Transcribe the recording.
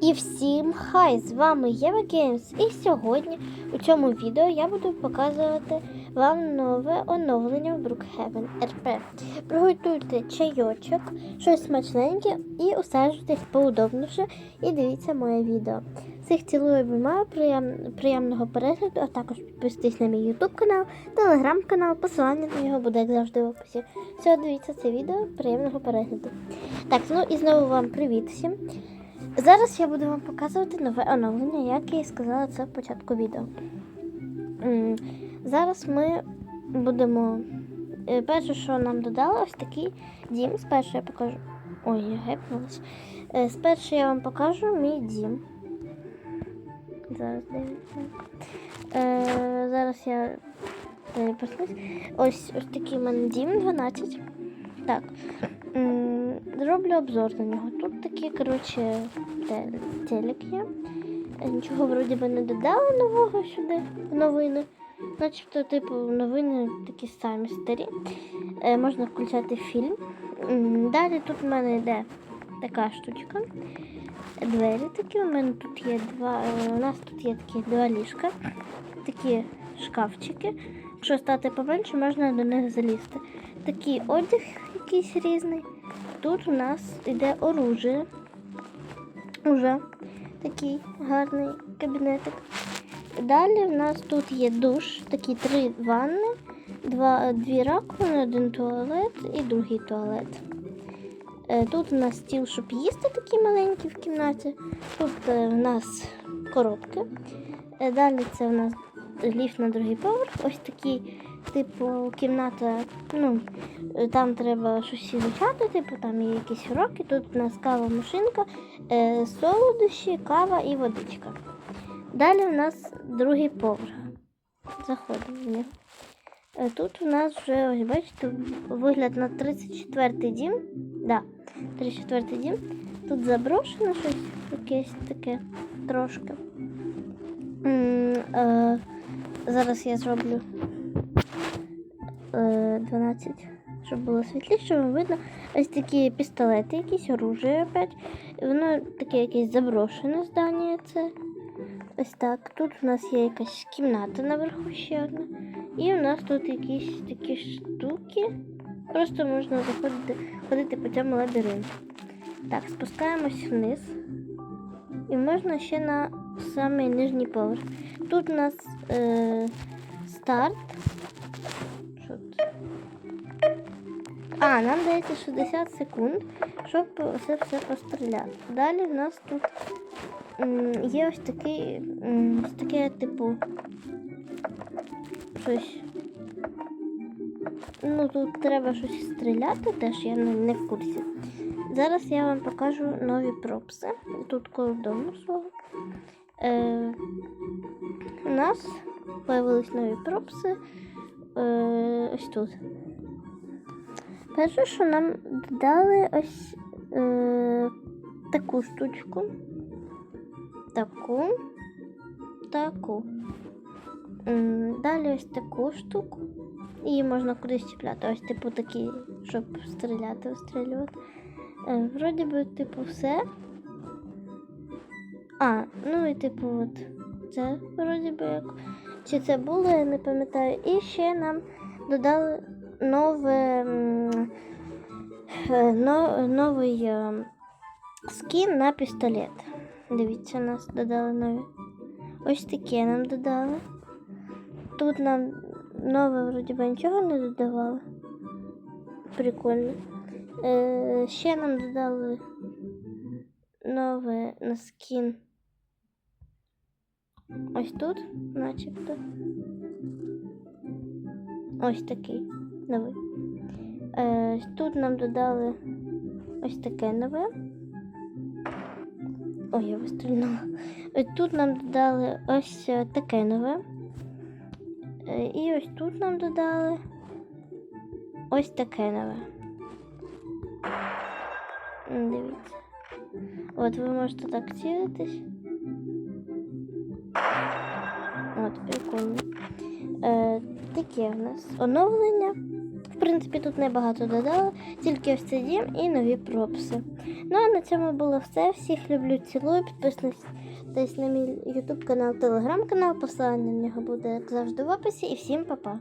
І всім хай! З вами Єва Геймс. І сьогодні у цьому відео я буду показувати вам нове оновлення в Brookhaven RP. Приготуйте чайочок, щось смачненьке і усаджуйтесь поудобніше і дивіться моє відео. Всіх цілую обіймаю, приєм... приємного перегляду, а також підписуйтесь на мій YouTube канал, телеграм канал, посилання на нього буде як завжди в описі. Все, дивіться це відео, приємного перегляду. Так, ну і знову вам привіт всім. Зараз я буду вам показувати нове оновлення, як я і сказала це в початку відео. Зараз ми будемо. е, Перше, що нам додали, ось такий дім. Спершу я покажу. Ой, я гепнулась. Е, Спершу я вам покажу мій дім. Зараз дивіться. Е, зараз я перепрошусь. Ось ось такий в мене дім 12. Так. Зроблю обзор на нього. Тут такі, коротше, те- телек є. Е, Нічого вроді би не додали нового сюди новини. Начебто, типу, новини такі самі старі. Е, можна включати фільм. Далі тут в мене йде така штучка. Двері такі. У мене тут є два. е, У нас тут є такі два ліжка, такі шкафчики. Якщо стати поменше, можна до них залізти. Такий одяг якийсь різний. Тут у нас йде оружие. Уже такий гарний кабінетик. Далі в нас тут є душ, такі три ванни, два, дві раковини, один туалет і другий туалет. Е, Тут у нас стіл, щоб їсти такий маленький в кімнаті. Тут е, в нас коробки. Е, Далі це в нас ліфт на другий поверх. Ось такий, типу, кімната. Ну, там треба щось вивчати, типу, там є якісь уроки. Тут у нас кава машинка, е, солодощі, кава і водичка. Далі у нас другий поверх. Заходимо в нього. Е, Тут у нас вже, ось бачите, вигляд на 34-й дім. Да, 34-й дім. Тут заброшено щось якесь таке трошки. М, е, зараз я зроблю 12, щоб було світліше, видно. Ось такі пістолети, якісь оружие опять. Воно таке якесь заброшене здання це. Ось так. Тут у нас є якась кімната наверху ще одна. І у нас тут якісь такі штуки. Просто можна заходити ходити по цьому лабіринту. Так, спускаємось вниз. І можна ще на самий нижній поверх. Тут у нас е, старт. А, нам дається 60 секунд, щоб це все постріляти. Далі в нас тут є ось такий, ось таке, типу, щось. Ну, тут треба щось стріляти, теж я не, в курсі. Зараз я вам покажу нові пропси. Тут коло дому свого. Е, у нас появились нові пропси. Е, ось тут. Перше, що нам дали ось е, таку штучку. Таку. Таку. Далі ось таку штуку. Її можна кудись чіпляти. Ось, типу, такі, щоб стріляти, вистрілювати. Е, Вроді би, типу, все. А, ну і типу, от це вроді би як. Чи це було, я не пам'ятаю. І ще нам додали нове, е, но, новий е, скін на пістолет. Дивіться, нас додали нові. Ось таке нам додали. Тут нам нове вроді би нічого не додавали. Прикольно. Е, ще нам додали нове на скін. Ось тут, начебто. Ось такий новий. Е, тут нам додали ось таке нове. Ой, я вистрільнула. Ось тут нам додали ось е, таке нове. Е, І ось тут нам додали ось таке нове. Дивіться. От ви можете так цілитись. От, ікон. Е, таке в нас оновлення. В принципі, тут небагато додали, тільки ось цей дім і нові пропси. Ну а на цьому було все. Всіх люблю, цілую. Підписуйтесь на мій YouTube канал, телеграм канал. Посилання на нього буде як завжди в описі. І всім па-па.